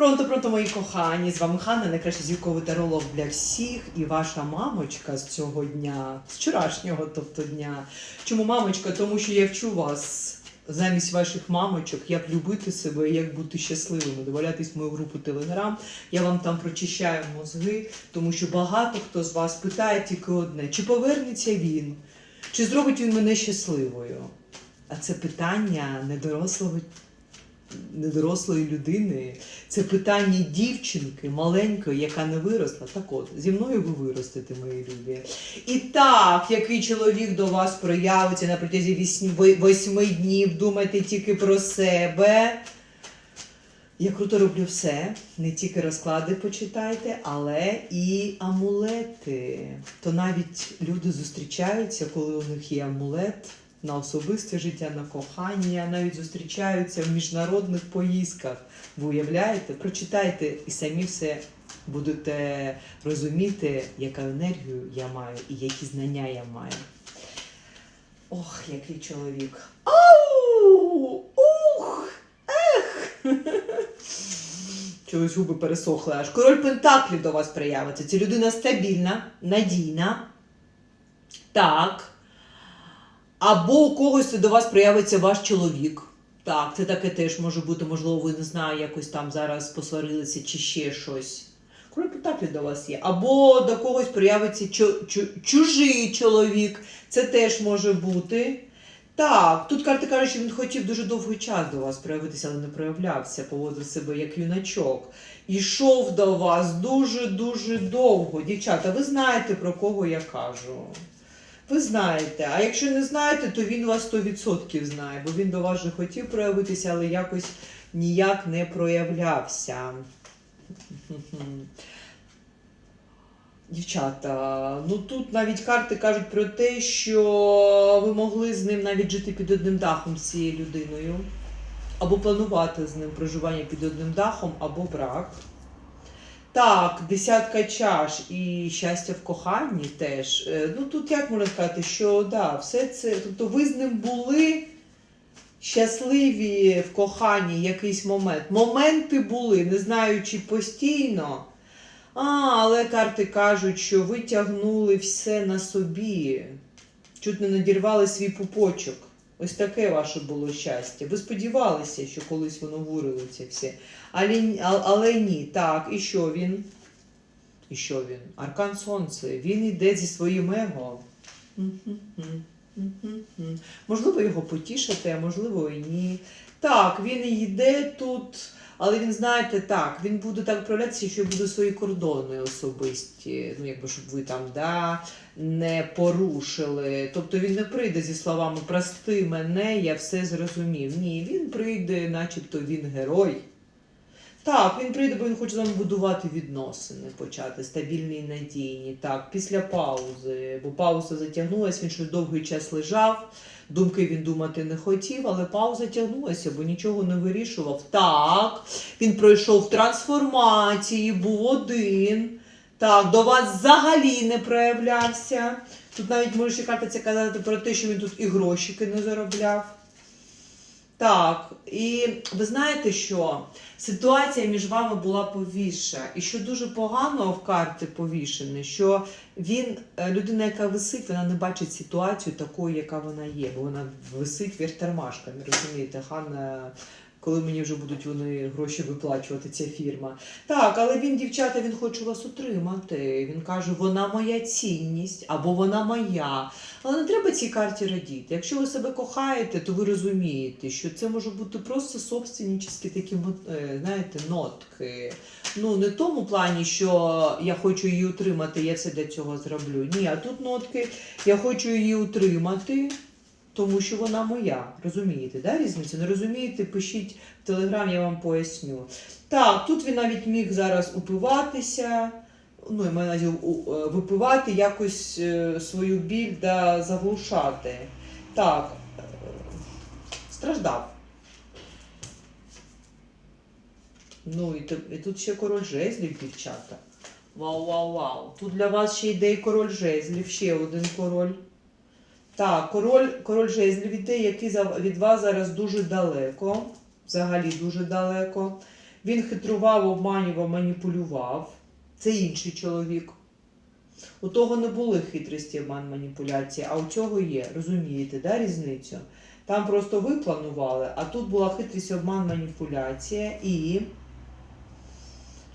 Пронто, пронто, мої кохані! З вами Ханна, найкращий зірковий таролог для всіх. І ваша мамочка з цього дня, з вчорашнього, тобто дня. Чому мамочка? Тому що я вчу вас замість ваших мамочок, як любити себе як бути щасливими. Добавляйтесь в мою групу Телеграм. Я вам там прочищаю мозги, тому що багато хто з вас питає тільки одне: чи повернеться він, чи зробить він мене щасливою? А це питання недорослого недорослої людини. Це питання дівчинки маленької, яка не виросла. Так от, зі мною ви виростете, мої любі. І так, який чоловік до вас проявиться на протязі восьми днів, думайте тільки про себе. Я круто роблю все, не тільки розклади почитайте, але і амулети. То навіть люди зустрічаються, коли у них є амулет на особисте життя, на кохання, навіть зустрічаються в міжнародних поїздках. Ви уявляєте? Прочитайте і самі все будете розуміти, яку енергію я маю і які знання я маю. Ох, який чоловік. Ау! Ух! Ех! Чогось губи пересохли аж. Король Пентаклів до вас проявиться. Це людина стабільна, надійна. Так. Або у когось до вас проявиться ваш чоловік. Так, це таке теж може бути, можливо, ви не знаю, якось там зараз посварилися чи ще щось. Король Пентаклів до вас є. Або до когось проявиться чу- чу- чужий чоловік. Це теж може бути. Так, тут карти кажуть, що він хотів дуже довгий час до вас проявитися, але не проявлявся, поводив себе як юначок. Йшов до вас дуже-дуже довго. Дівчата, ви знаєте, про кого я кажу. Ви знаєте, а якщо не знаєте, то він вас 100% знає, бо він до вас же хотів проявитися, але якось ніяк не проявлявся. Дівчата, ну тут навіть карти кажуть про те, що ви могли з ним навіть жити під одним дахом з цією людиною, або планувати з ним проживання під одним дахом, або брак. Так, десятка чаш і щастя в коханні теж. Е, Ну тут як можна сказати, що да, все це. Тобто ви з ним були щасливі в коханні якийсь момент. Моменти були, не знаю, чи постійно. А, але карти кажуть, що ви тягнули все на собі. Чуть не надірвали свій пупочок. Ось таке ваше було щастя. Ви сподівалися, що колись воно вурилося все. Але, але ні. Так, і що він? І що він? Аркан Сонце. Він йде зі своїм его. Мгм-гм. Можливо, його потішити, а можливо і ні. Так, він йде тут, але він, знаєте, так, він буде так проявлятися, що буде свої кордони особисті. Ну, якби щоб ви там да, не порушили. Тобто він не прийде зі словами Прости мене, я все зрозумів. Ні, він прийде, начебто він герой. Так, він прийде, бо він хоче з вами будувати відносини, почати стабільні і надійні. Так, після паузи, бо пауза затягнулася, він щось довгий час лежав, думки він думати не хотів, але пауза тягнулася, бо нічого не вирішував. Так, він пройшов трансформації, був один. Так, до вас взагалі не проявлявся. Тут навіть може карта казати про те, що він тут і грошики не заробляв. Так, і ви знаєте що? Ситуація між вами була повіша. І що дуже погано в карти повішене, що він, е, людина, яка висить, вона не бачить ситуацію такою, яка вона є, бо вона висить вверх тормашками, розумієте, Ханна, коли мені вже будуть вони гроші виплачувати, ця фірма. Так, але він, дівчата, він хоче вас утримати. Він каже, вона моя цінність або вона моя. Але не треба цій карті радіти. Якщо ви себе кохаєте, то ви розумієте, що це може бути просто собственническі такі, е, знаєте, нотки. Ну, не в тому плані, що я хочу її утримати, я все для цього зроблю. Ні, а тут нотки, я хочу її утримати. Тому що вона моя. Розумієте, да, різницю? Не розумієте, пишіть в телеграм, я вам поясню. Так, тут він навіть міг зараз упиватися, ну, я маю на е, випивати, якось е, свою біль да, заглушати. Так, е, страждав. Ну, і, тут ще король жезлів, дівчата. Вау, вау, вау. Тут для вас ще йде і король жезлів, ще один король. Так, король, король жезлів іде, який від вас зараз дуже далеко. Взагалі дуже далеко. Він хитрував, обманював, маніпулював. Це інший чоловік. У того не були хитрості, обман, маніпуляції, а у цього є. Розумієте, да, різницю? Там просто ви планували, а тут була хитрість, обман, маніпуляція і.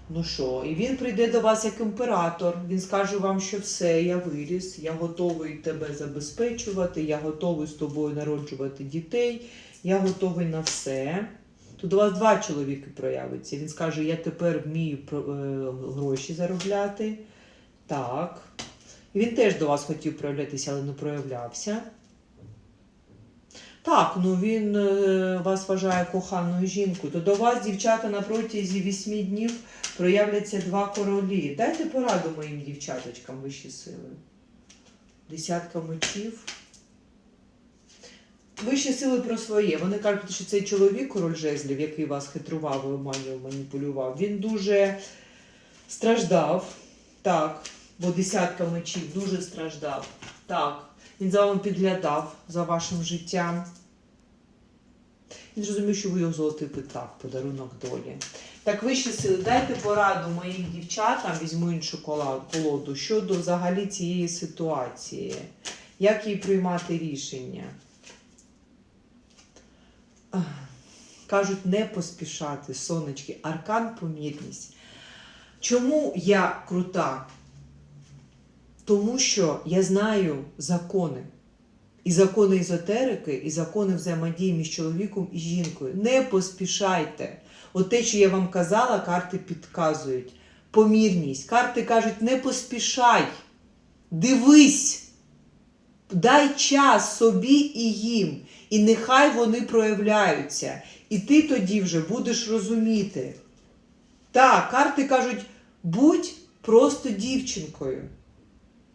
Ну що, і він прийде до вас як імператор. Він скаже вам, що все, я виріс, я готовий тебе забезпечувати, я готовий з тобою народжувати дітей, я готовий на все. Тут у вас два чоловіки проявиться. Він скаже, я тепер вмію е, гроші заробляти. Так. І він теж до вас хотів проявлятися, але не проявлявся. Так, ну він е, вас вважає коханою жінкою. То до вас, дівчата, на протязі вісьми днів проявляться два королі. Дайте пораду моїм дівчаточкам вищі сили. Десятка мечів. Вищі сили про своє. Вони кажуть, що цей чоловік, король жезлів, який вас хитрував, і обманював, маніпулював, він дуже страждав. Так, бо десятка мечів дуже страждав. Так, він за вами підглядав за вашим життям. Він зрозумів, що ви його золотий питав, подарунок долі. Так, вищі сили, дайте пораду моїм дівчатам, візьму іншу колоду щодо взагалі цієї ситуації. Як їй приймати рішення? Кажуть, не поспішати, сонечки, аркан помірність. Чому я крута? Тому що я знаю закони. І закони езотерики, і закони взаємодії між чоловіком і жінкою. Не поспішайте. От те, що я вам казала, карти підказують. Помірність. Карти кажуть, не поспішай. Дивись. Дай час собі і їм. І нехай вони проявляються. І ти тоді вже будеш розуміти. Так, карти кажуть, будь просто дівчинкою.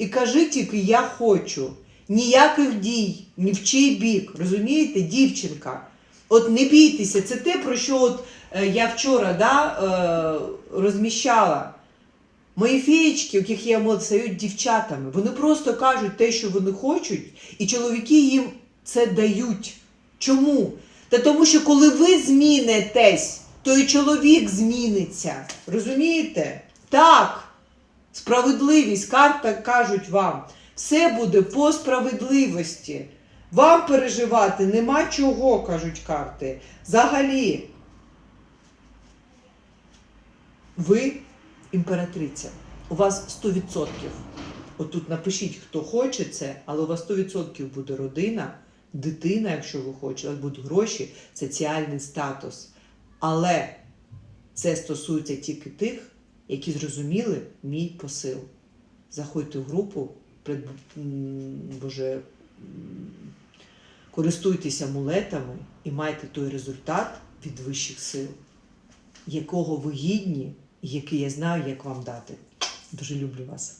І кажи тільки я хочу. Ніяких дій, ні в чий бік. Розумієте, дівчинка. От не бійтеся, це те, про що от, е, я вчора да, е, розміщала. Мої феєчки, яких я молод, стають дівчатами. Вони просто кажуть те, що вони хочуть, і чоловіки їм це дають. Чому? Та тому, що коли ви змінитесь, то і чоловік зміниться. Розумієте? Так. Справедливість, карта кажуть вам, все буде по справедливості. Вам переживати нема чого, кажуть карти. Взагалі. Ви імператриця. У вас 100%. Отут напишіть, хто хоче це, але у вас 100% буде родина, дитина, якщо ви хочете, у будуть гроші, соціальний статус. Але це стосується тільки тих, які зрозуміли мій посил. Заходьте в групу, пред- Боже, користуйтеся амулетами і майте той результат від вищих сил, якого ви гідні, і який я знаю, як вам дати. Дуже люблю вас.